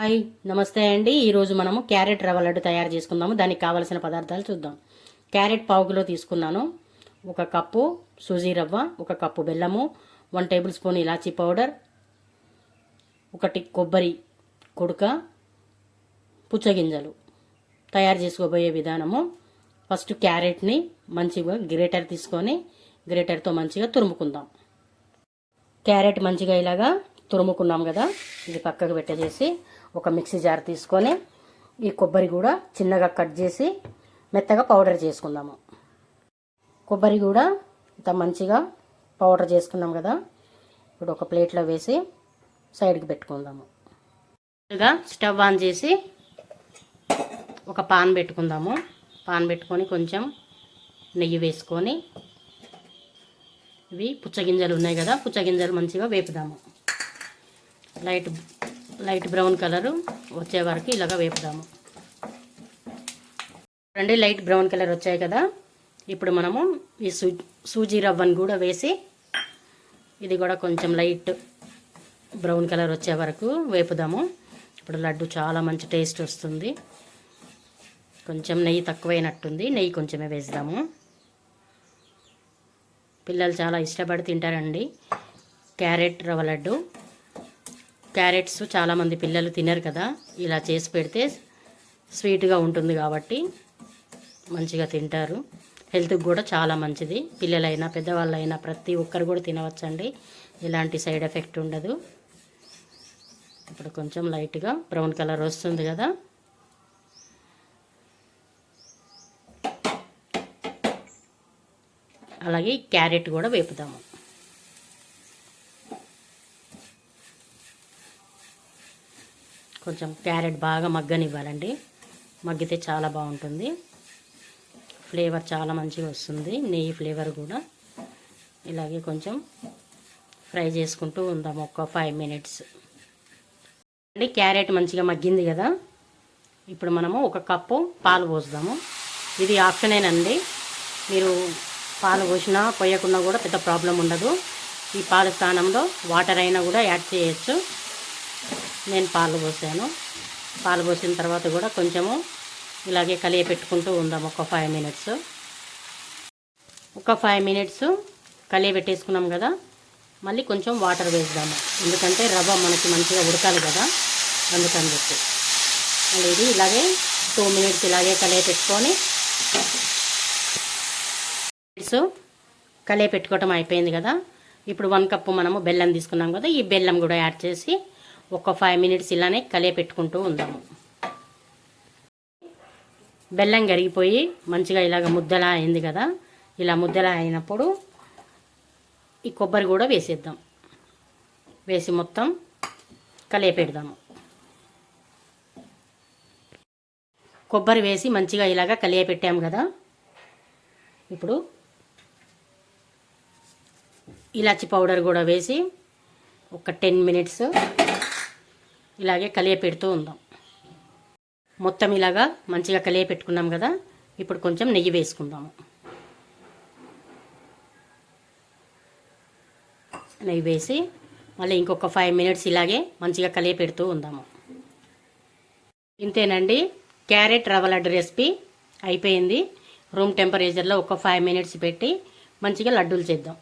Hi నమస్తే అండి. ఈరోజు మనము క్యారెట్ రవ్వ లడ్డు తయారు చేసుకుందాము. దానికి కావలసిన పదార్థాలు చూద్దాం. క్యారెట్ పావు కిలో తీసుకున్నాను. ఒక కప్పు సూజీ రవ్వ ఒక కప్పు బెల్లము వన్ టేబుల్ స్పూన్ ఇలాచీ పౌడర్ ఒకటి కొబ్బరి కుడక పుచ్చగింజలు. తయారు చేసుకోబోయే విధానము ఫస్ట్ క్యారెట్ని మంచిగా గ్రేటర్ తీసుకొని గ్రేటర్తో మంచిగా తురుముకుందాం. క్యారెట్ మంచిగా ఇలాగా తురుముకున్నాం కదా ఇది పక్కకు పెట్టేసి ఒక మిక్సీ జార్ తీసుకొని ఈ కొబ్బరి కూడా చిన్నగా కట్ చేసి మెత్తగా పౌడర్ చేసుకుందాము. కొబ్బరి కూడా ఇంత మంచిగా పౌడర్ చేసుకున్నాం కదా ఇప్పుడు ఒక ప్లేట్లో వేసి సైడ్కి పెట్టుకుందాము. ముందుగా స్టవ్ ఆన్ చేసి ఒక పాన్ పెట్టుకుందాము. పాన్ పెట్టుకొని కొంచెం నెయ్యి వేసుకొని ఇవి పుచ్చగింజలు ఉన్నాయి కదా పుచ్చగింజలు మంచిగా వేపుదాము. లైట్ లైట్ బ్రౌన్ కలరు వచ్చే వరకు ఇలాగ వేపుదాము. రెండు లైట్ బ్రౌన్ కలర్ వచ్చాయి కదా. ఇప్పుడు మనము ఈ సూ సూజీ రవ్వను కూడా వేసి ఇది కూడా కొంచెం లైట్ బ్రౌన్ కలర్ వచ్చే వరకు వేపుదాము. ఇప్పుడు లడ్డు చాలా మంచి టేస్ట్ వస్తుంది. కొంచెం నెయ్యి తక్కువైనట్టుంది. నెయ్యి కొంచెమే వేద్దాము పిల్లలు చాలా ఇష్టపడి తింటారండి. క్యారెట్ రవ్వ లడ్డు. క్యారెట్స్ చాలామంది పిల్లలు తినరు కదా. ఇలా చేసి పెడితే స్వీట్గా ఉంటుంది కాబట్టి మంచిగా తింటారు. హెల్త్కి కూడా చాలా మంచిది. పిల్లలైనా పెద్దవాళ్ళైనా ప్రతి ఒక్కరు కూడా తినవచ్చండి. ఎలాంటి సైడ్ ఎఫెక్ట్ ఉండదు. ఇప్పుడు కొంచెం లైట్గా బ్రౌన్ కలర్ వస్తుంది కదా. అలాగే క్యారెట్ కూడా వేపుదాము. కొంచెం క్యారెట్ బాగా మగ్గనివ్వాలండి. మగ్గితే చాలా బాగుంటుంది. ఫ్లేవర్ చాలా మంచిగా వస్తుంది. నెయ్యి ఫ్లేవర్ కూడా. ఇలాగే కొంచెం ఫ్రై చేసుకుంటూ ఉందాము ఒక ఫైవ్ మినిట్స్. అండి క్యారెట్ మంచిగా మగ్గింది కదా? ఇప్పుడు మనము ఒక కప్పు పాలు పోసుదాము. ఇది ఆప్షనేనండి. మీరు పాలు పోసినా పోయకుండా కూడా పెద్ద ప్రాబ్లం ఉండదు. ఈ పాల స్థానంలో వాటర్ అయినా కూడా యాడ్ చేయొచ్చు. నేను పాలు పోసాను. పాలు పోసిన తర్వాత కూడా కొంచెము ఇలాగే కలియ పెట్టుకుంటూ ఉందాం ఒక ఫైవ్ మినిట్స్ ఒక ఫైవ్ మినిట్స్ కలియ పెట్టేసుకున్నాం కదా. మళ్ళీ కొంచెం వాటర్ వేద్దాము. ఎందుకంటే రవ్వ మనకి మంచిగా ఉడకాలి కదా. అందుకని చెప్పి. మళ్ళీ ఇది ఇలాగే టూ మినిట్స్ ఇలాగే కలియ పెట్టుకొని మినిట్స్ కలియ పెట్టుకోవటం అయిపోయింది కదా. ఇప్పుడు వన్ కప్పు మనము బెల్లం తీసుకున్నాం కదా. ఈ బెల్లం కూడా యాడ్ చేసి ఒక ఫైవ్ మినిట్స్ ఇలానే కలియపెట్టుకుంటూ ఉందాము. బెల్లం కరిగిపోయి మంచిగా ఇలాగ ముద్దలా అయింది కదా ఇలా ముద్దలా అయినప్పుడు ఈ కొబ్బరి కూడా వేసేద్దాం. వేసి మొత్తం కలియపెడదాము కొబ్బరి వేసి మంచిగా ఇలాగ కలియపెట్టాము కదా. ఇప్పుడు ఇలాచి పౌడర్ కూడా వేసి ఒక టెన్ మినిట్స్ ఇలాగే కలియ పెడుతూ ఉందాం. మొత్తం ఇలాగా మంచిగా కలియ పెట్టుకున్నాం కదా ఇప్పుడు కొంచెం నెయ్యి వేసుకుందాము నెయ్యి వేసి మళ్ళీ ఇంకొక ఫైవ్ మినిట్స్ ఇలాగే మంచిగా కలియ పెడుతూ ఉందాము. ఇంతేనండి క్యారెట్ రవ్వ లడ్డు రెసిపీ అయిపోయింది. రూమ్ టెంపరేచర్లో ఒక ఫైవ్ మినిట్స్ పెట్టి మంచిగా లడ్డూలు చేద్దాం.